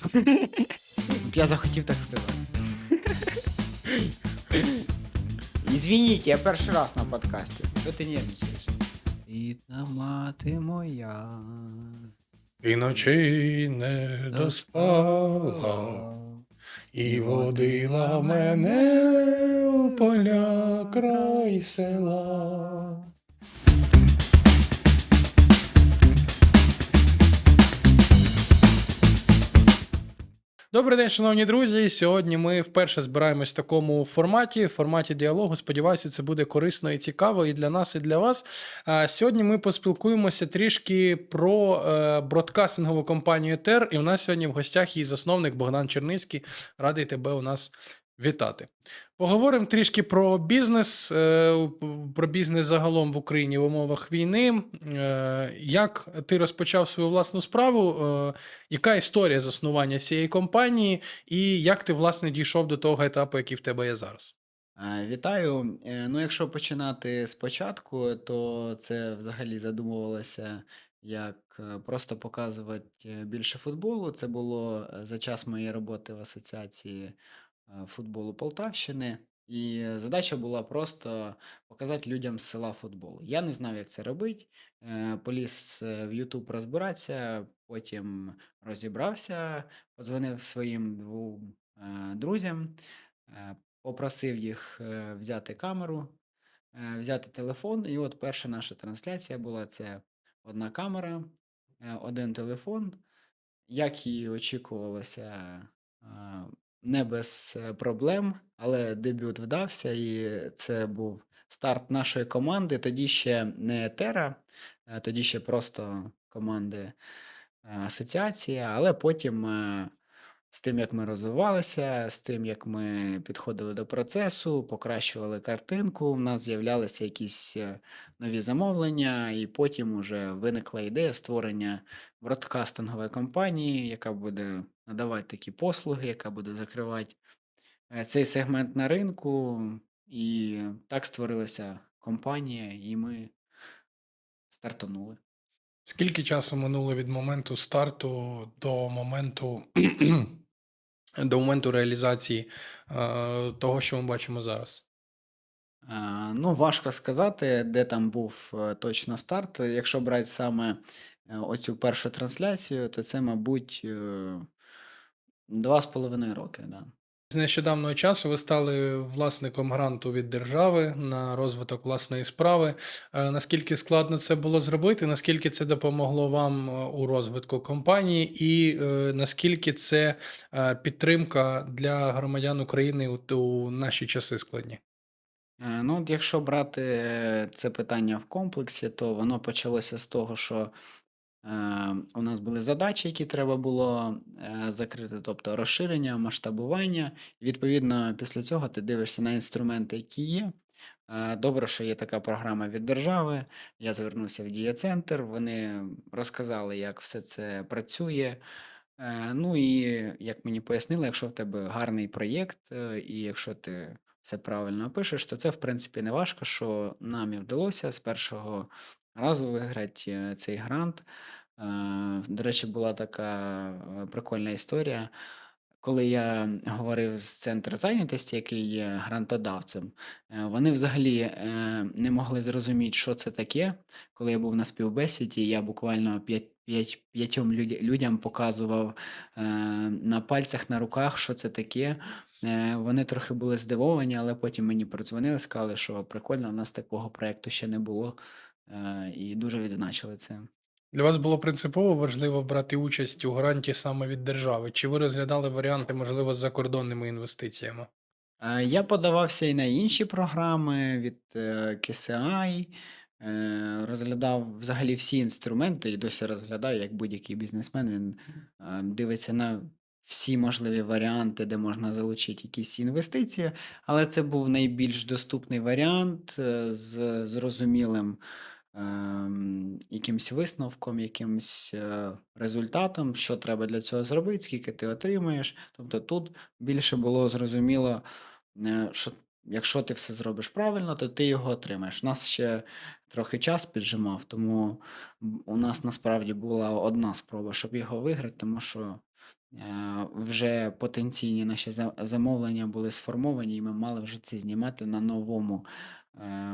Я захотів так сказати. Ізвініть, я перший раз на подкасті. Що ти нервничаєш? Рідна мати моя. І ночі не доспала, і водила мене у поля край села. Добрий день, шановні друзі. Сьогодні ми вперше збираємось в такому форматі, в форматі діалогу. Сподіваюся, це буде корисно і цікаво і для нас, і для вас. А сьогодні ми поспілкуємося трішки про е, бродкастингову компанію ТЕР. І в нас сьогодні в гостях її засновник Богдан Черницький. Радий тебе у нас вітати. Поговоримо трішки про бізнес, е, про бізнес загалом в Україні в умовах війни. Е, Як ти розпочав свою власну справу? Е, Яка історія заснування цієї компанії, і як ти власне дійшов до того етапу, який в тебе є зараз? Вітаю. Ну, якщо починати спочатку, то це взагалі задумувалося як просто показувати більше футболу. Це було за час моєї роботи в асоціації футболу Полтавщини. І задача була просто показати людям з села футбол. Я не знав, як це робити. Е, Поліз е, в YouTube розбиратися, потім розібрався, подзвонив своїм двом друзям. Попросив їх взяти камеру, взяти телефон. І от перша наша трансляція була це одна камера, один телефон. Як і очікувалося, не без е, проблем, але дебют вдався, і це був старт нашої команди. Тоді ще не Тера, е, тоді ще просто команди асоціація, асоціації, але потім. З тим, як ми розвивалися, з тим, як ми підходили до процесу, покращували картинку, у нас з'являлися якісь е, нові замовлення, і потім уже виникла ідея створення бродкастингової компанії, яка буде надавати такі послуги, яка буде закривати е, цей сегмент на ринку. І так створилася компанія, і ми стартанули. Скільки часу минуло від моменту старту до моменту, до моменту реалізації е, того, що ми бачимо зараз? А, Ну, важко сказати, де там був е, точно старт. Якщо брати саме е, оцю першу трансляцію, то це, мабуть, е, два з половиною роки. Да. З нещодавнього часу ви стали власником гранту від держави на розвиток власної справи. Е, Наскільки складно це було зробити? Наскільки це допомогло вам е, у розвитку компанії, і е, наскільки це підтримка для громадян України у, наші часи складні? Ну, якщо брати це питання в комплексі, то воно почалося з того, що у нас були задачі, які треба було е, закрити, тобто розширення, масштабування. Відповідно, після цього ти дивишся на інструменти, які є. Е, Добре, що є така програма від держави. Я звернувся в Дія-центр, вони розказали, як все це працює. Е, Ну і як мені пояснили, якщо в тебе гарний проєкт, і якщо ти все правильно опишеш, то це в принципі не важко, що нам і вдалося з першого разу виграти е, цей грант. До речі, була така е, прикольна історія. Коли я говорив з центру зайнятості, який є грантодавцем, е, вони взагалі е, не могли зрозуміти, що це таке. Коли я був на співбесіді, я буквально п'ять- п'ять- п'ятьом люд- людям показував на пальцях, на руках, що це таке. Вони трохи були здивовані, але потім мені продзвонили, сказали, що прикольно, у нас такого проєкту ще не було, е, і дуже відзначили це. Для вас було принципово важливо брати участь у гранті саме від держави? Чи ви розглядали варіанти, можливо, з закордонними інвестиціями? Е, Я подавався і на інші програми від е, е, розглядав взагалі всі інструменти і досі розглядаю, як будь-який бізнесмен. Він е, дивиться на всі можливі варіанти, де можна залучити якісь інвестиції, але це був найбільш доступний варіант е, з зрозумілим якимсь висновком, якимсь е, результатом, що треба для цього зробити, скільки ти отримаєш. Тобто тут більше було зрозуміло, е, що якщо ти все зробиш правильно, то ти його отримаєш. У нас ще трохи час піджимав, тому у нас насправді була одна спроба, щоб його виграти, тому що е, вже потенційні наші замовлення були сформовані, і ми мали вже це знімати на новому,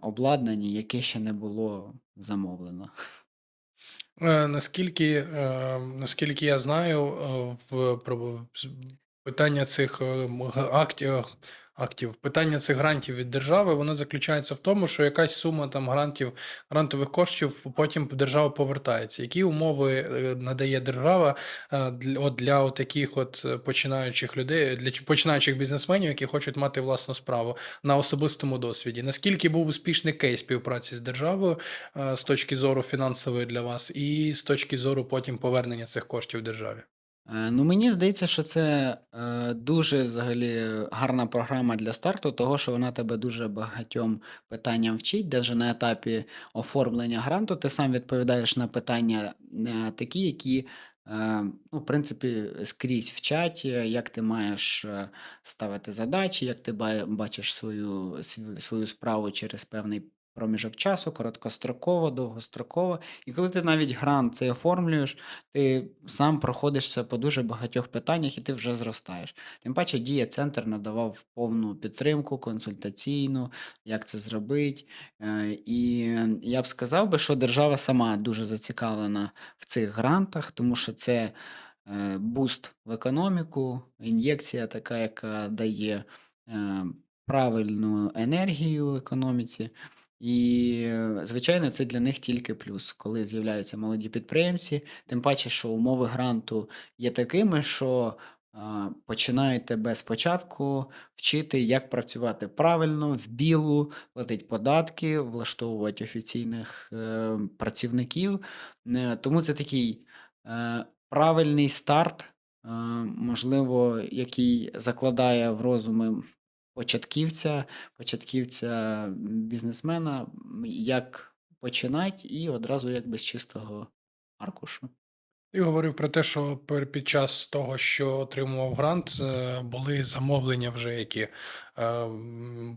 обладнанні, яке ще не було замовлено. Е, наскільки, е, наскільки я знаю, е, в питання цих, е, актів актів, питання цих грантів від держави, воно заключається в тому, що якась сума там грантів грантових коштів потім в державу повертається. Які умови, е, надає держава, е, дл от для отаких от, е, починаючих людей, для починаючих бізнесменів, які хочуть мати власну справу на особистому досвіді? Наскільки був успішний кейс співпраці з державою, з точки зору фінансової для вас і з точки зору потім повернення цих коштів державі? Е, ну, мені здається, що це, е, дуже взагалі гарна програма для старту, того що вона тебе дуже багатьом питанням вчить. Даже на етапі оформлення гранту ти сам відповідаєш на питання, е, такі, які, ну, в принципі, скрізь вчать, е, як ти маєш, ставити задачі, як ти ба бачиш свою свою справу через певний проміжок часу, короткостроково, довгостроково. І коли ти навіть грант цей оформлюєш, ти сам проходишся по дуже багатьох питаннях, і ти вже зростаєш. Тим паче Дія-центр надавав повну підтримку консультаційну, як це зробить. Е, і я б сказав би, що держава сама дуже зацікавлена в цих грантах, тому що це, е, буст в економіку, ін'єкція така, яка дає, е, правильну енергію економіці. І, е, звичайно, це для них тільки плюс, коли з'являються молоді підприємці. Тим паче, що умови гранту є такими, що, починають тебе спочатку вчити, як працювати правильно, в білу, платити податки, влаштовувати офіційних, е, працівників. Е, тому це такий, е, правильний старт, е, можливо, який закладає в розуми початківця, початківця, бізнесмена, як починать і одразу якби з чистого аркушу. Ти говорив про те, що під час того, що отримував грант, е, були замовлення вже, які, е,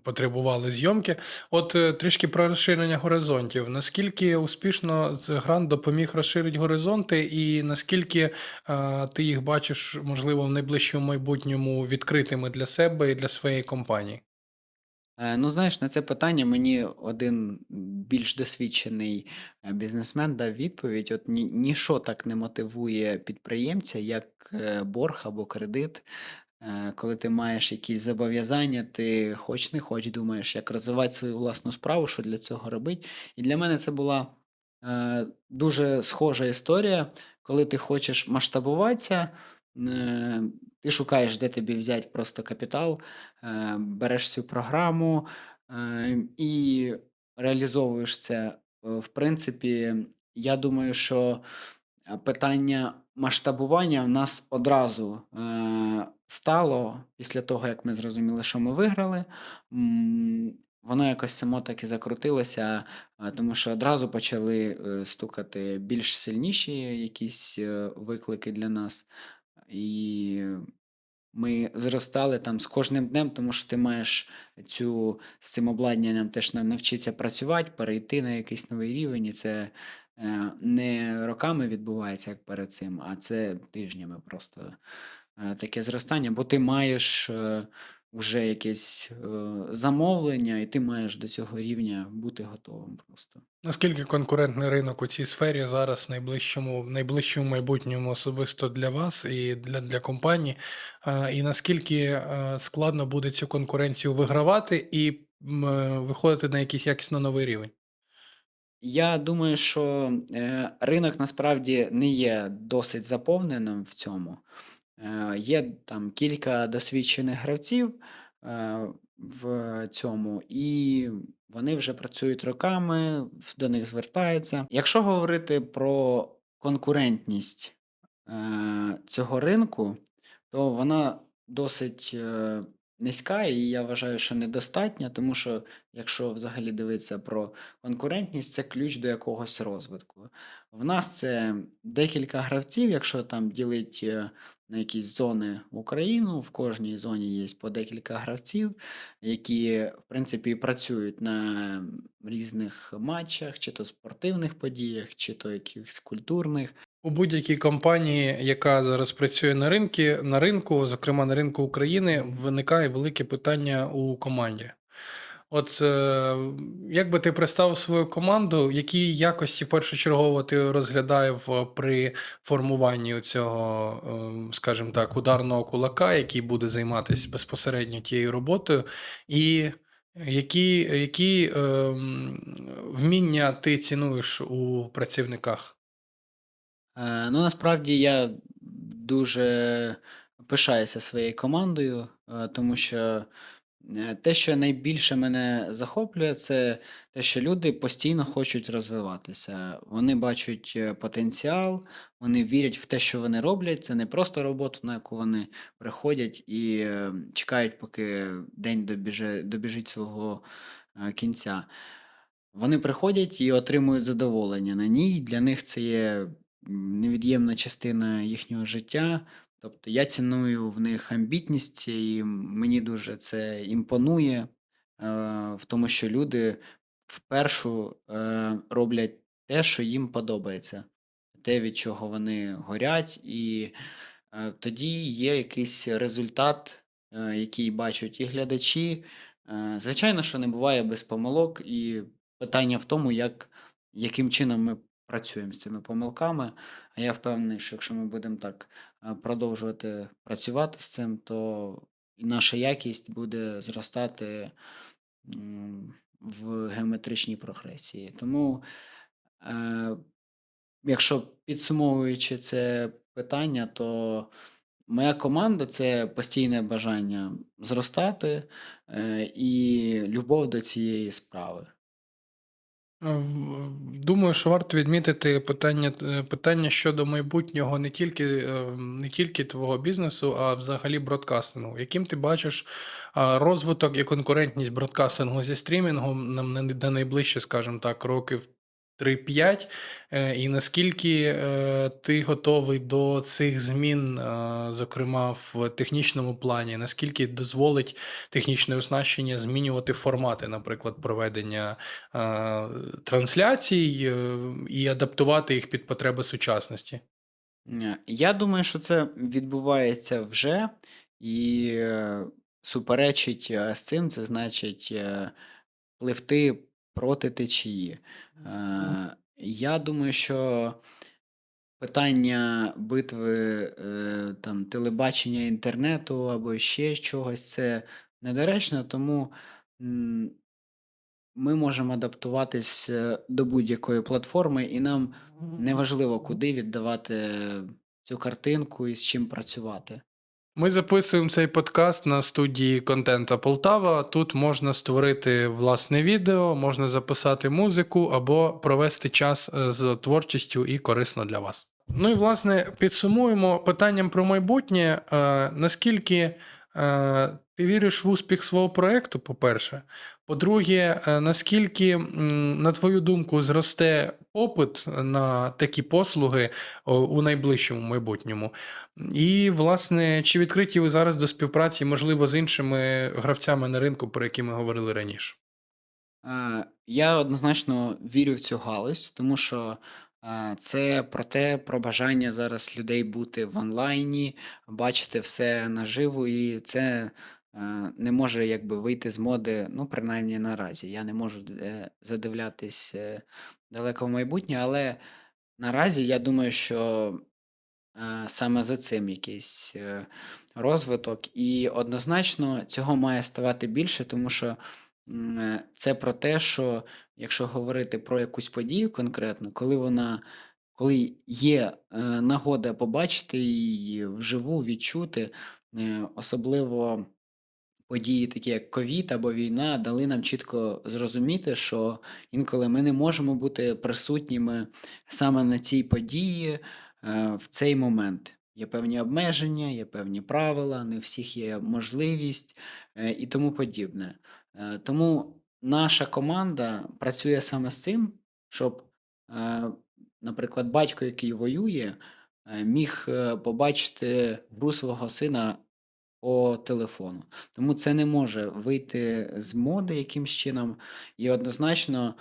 потребували зйомки. От, е, трішки про розширення горизонтів. Наскільки успішно грант допоміг розширити горизонти, і наскільки, ти їх бачиш, можливо, в найближчому майбутньому відкритими для себе і для своєї компанії? Е, ну, знаєш, на це питання мені один більш досвідчений, е, бізнесмен дав відповідь: от ні ніщо так не мотивує підприємця, як, е, борг або кредит. Коли ти маєш якісь зобов'язання, ти хоч не хоч думаєш, як розвивати свою власну справу, що для цього робить. І для мене це була, дуже схожа історія, коли ти хочеш масштабуватися, ти шукаєш, де тобі взяти просто капітал, е, береш цю програму, е, і реалізовуєш це. Е, в принципі, я думаю, що, е, питання масштабування в нас одразу, е, стало після того, як ми зрозуміли, що ми виграли. Воно якось само так і закрутилося, тому що одразу почали, е, стукати більш сильніші якісь, е, виклики для нас. І ми зростали там з кожним днем, тому що ти маєш цю з цим обладнанням теж навчитися працювати, перейти на якийсь новий рівень. І це, е, не роками відбувається, як перед цим, а це тижнями просто, е, таке зростання. Бо ти маєш, е, вже якесь, е, замовлення, і ти маєш до цього рівня бути готовим просто. Наскільки конкурентний ринок у цій сфері зараз найближчому найближчому майбутньому особисто для вас і для для компанії? Е, і наскільки, е, складно буде цю конкуренцію вигравати і, е, виходити на якийсь якісно новий рівень? Я думаю, що, ринок насправді не є досить заповненим в цьому. Е, є там кілька досвідчених гравців, е, в цьому, і вони вже працюють роками, до них звертаються. Якщо говорити про конкурентність, е, цього ринку, то вона досить, низька, і я вважаю, що недостатня, тому що якщо взагалі дивитися про конкурентність, це ключ до якогось розвитку. В нас це декілька гравців, якщо там ділить, е, на якісь зони Україну, в кожній зоні є по декілька гравців, які, в принципі, працюють на різних матчах, чи то спортивних подіях, чи то якихось культурних. У будь-якій компанії, яка зараз працює на ринки, на ринку, зокрема на ринку України, виникає велике питання у команді. От е, як би ти представив свою команду, які якості першочергово ти розглядаєш при формуванні цього, ем, скажімо так, ударного кулака, який буде займатися безпосередньо тією роботою, і які, які ем, вміння ти цінуєш у працівниках? Е, ну, насправді я дуже пишаюся своєю командою, е, тому що е, те, що найбільше мене захоплює, це те, що люди постійно хочуть розвиватися. Вони бачать потенціал, вони вірять в те, що вони роблять. Це не просто робота, на яку вони приходять і чекають, поки день добіже, добіжить свого кінця. Вони приходять і отримують задоволення на ній. Для них це є невід'ємна частина їхнього життя. Тобто я ціную в них амбітність, і мені дуже це імпонує, е, в тому, що люди впершу е, роблять те, що їм подобається, те, від чого вони горять, і е, тоді є якийсь результат, який бачать і глядачі. Звичайно, що не буває без помилок, і питання в тому, як, яким чином ми працюємо з цими помилками. А я впевнений, що якщо ми будемо так е, продовжувати працювати з цим, то і наша якість буде зростати в геометричній прогресії. Тому, е, якщо підсумовуючи це питання, то моя команда це постійне бажання зростати е, і любов до цієї справи. Е, Думаю, що варто відмітити питання, е, питання щодо майбутнього не тільки, е, не тільки твого бізнесу, а взагалі бродкастингу. Яким ти бачиш розвиток і конкурентність бродкастингу зі стрімінгом на на найближче, скажімо так, років 3-5, е, і наскільки е, ти готовий до цих змін, е, зокрема в технічному плані, наскільки дозволить технічне оснащення змінювати формати, наприклад, проведення трансляцій і адаптувати їх під потреби сучасності? Я думаю, що це відбувається вже, і суперечить з цим, це значить пливти проти течії. Е, Я думаю, що питання битви е, там, телебачення, інтернету або ще чогось це недоречно, тому м, ми можемо адаптуватись е, до будь-якої платформи, і нам неважливо, куди віддавати цю картинку і з чим працювати. Ми записуємо цей подкаст на студії контента Полтава. Тут можна створити власне відео, можна записати музику або провести час е, з творчістю і корисно для вас. Ну і власне підсумуємо питанням про майбутнє. Е, Наскільки е, ти віриш в успіх свого проекту, по-перше. По-друге, е, наскільки, на твою думку, зросте попит на такі послуги у найближчому майбутньому? І, власне, чи відкриті ви зараз до співпраці, можливо, з іншими гравцями на ринку, про які ми говорили раніше? Е, Я однозначно вірю в цю галузь, тому що е, це про те, про бажання зараз людей бути в онлайні, бачити все наживо, і це не може якби вийти з моди, ну, принаймні наразі. Я не можу е, задивлятись е, далеко в майбутнє, але наразі я думаю, що е, саме за цим якийсь е, розвиток, і однозначно цього має ставати більше, тому що. Е, Це про те, що якщо говорити про якусь подію конкретно, коли вона, коли є е, нагода побачити її вживу, відчути, е, особливо події, такі як ковід або війна, дали нам чітко зрозуміти, що інколи ми не можемо бути присутніми саме на цій події е, в цей момент. Є певні обмеження, є певні правила, не всіх є можливість е, і тому подібне. Е, Тому наша команда працює саме з цим, щоб, наприклад, батько, який воює, міг побачити гру свого сина по телефону. Тому це не може вийти з моди якимсь чином. І однозначно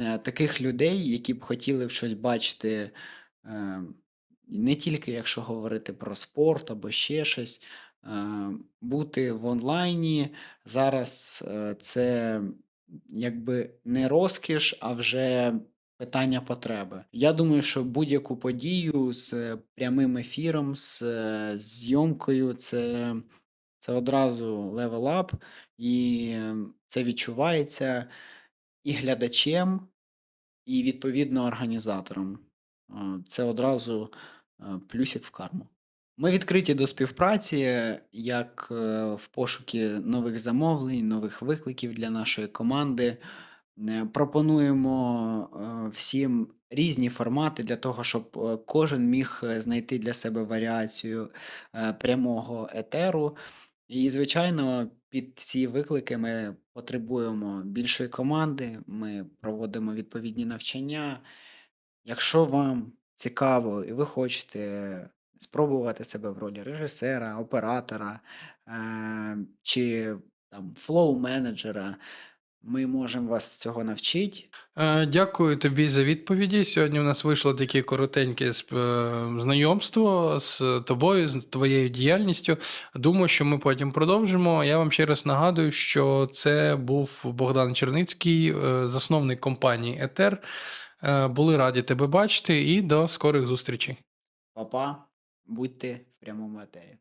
е, таких людей, які б хотіли щось бачити е, не тільки якщо говорити про спорт або ще щось, е, бути в онлайні зараз це якби не розкіш, а вже питання потреби. Я думаю, що будь-яку подію з прямим ефіром, з зйомкою, це, це одразу левел ап, і е, це відчувається і глядачем, і відповідно організатором. Це одразу е, плюсик в карму. Ми відкриті до співпраці як е, в пошукі нових замовлень, нових викликів для нашої команди. Е, Пропонуємо всім різні формати для того, щоб кожен міг знайти для себе варіацію прямого етеру. І, звичайно, під ці виклики ми потребуємо більшої команди, ми проводимо відповідні навчання. Якщо вам цікаво і ви хочете спробувати себе в ролі режисера, оператора е, чи там флоу-менеджера, ми можемо вас цього навчити. Е, Дякую тобі за відповіді. Сьогодні у нас вийшло таке коротеньке е, знайомство з тобою, з твоєю діяльністю. Думаю, що ми потім продовжимо. Я вам ще раз нагадую, що це був Богдан Черницький, е, засновник компанії Етер. Були раді тебе бачити і до скорих зустрічей. Па-па, будьте в прямому етері.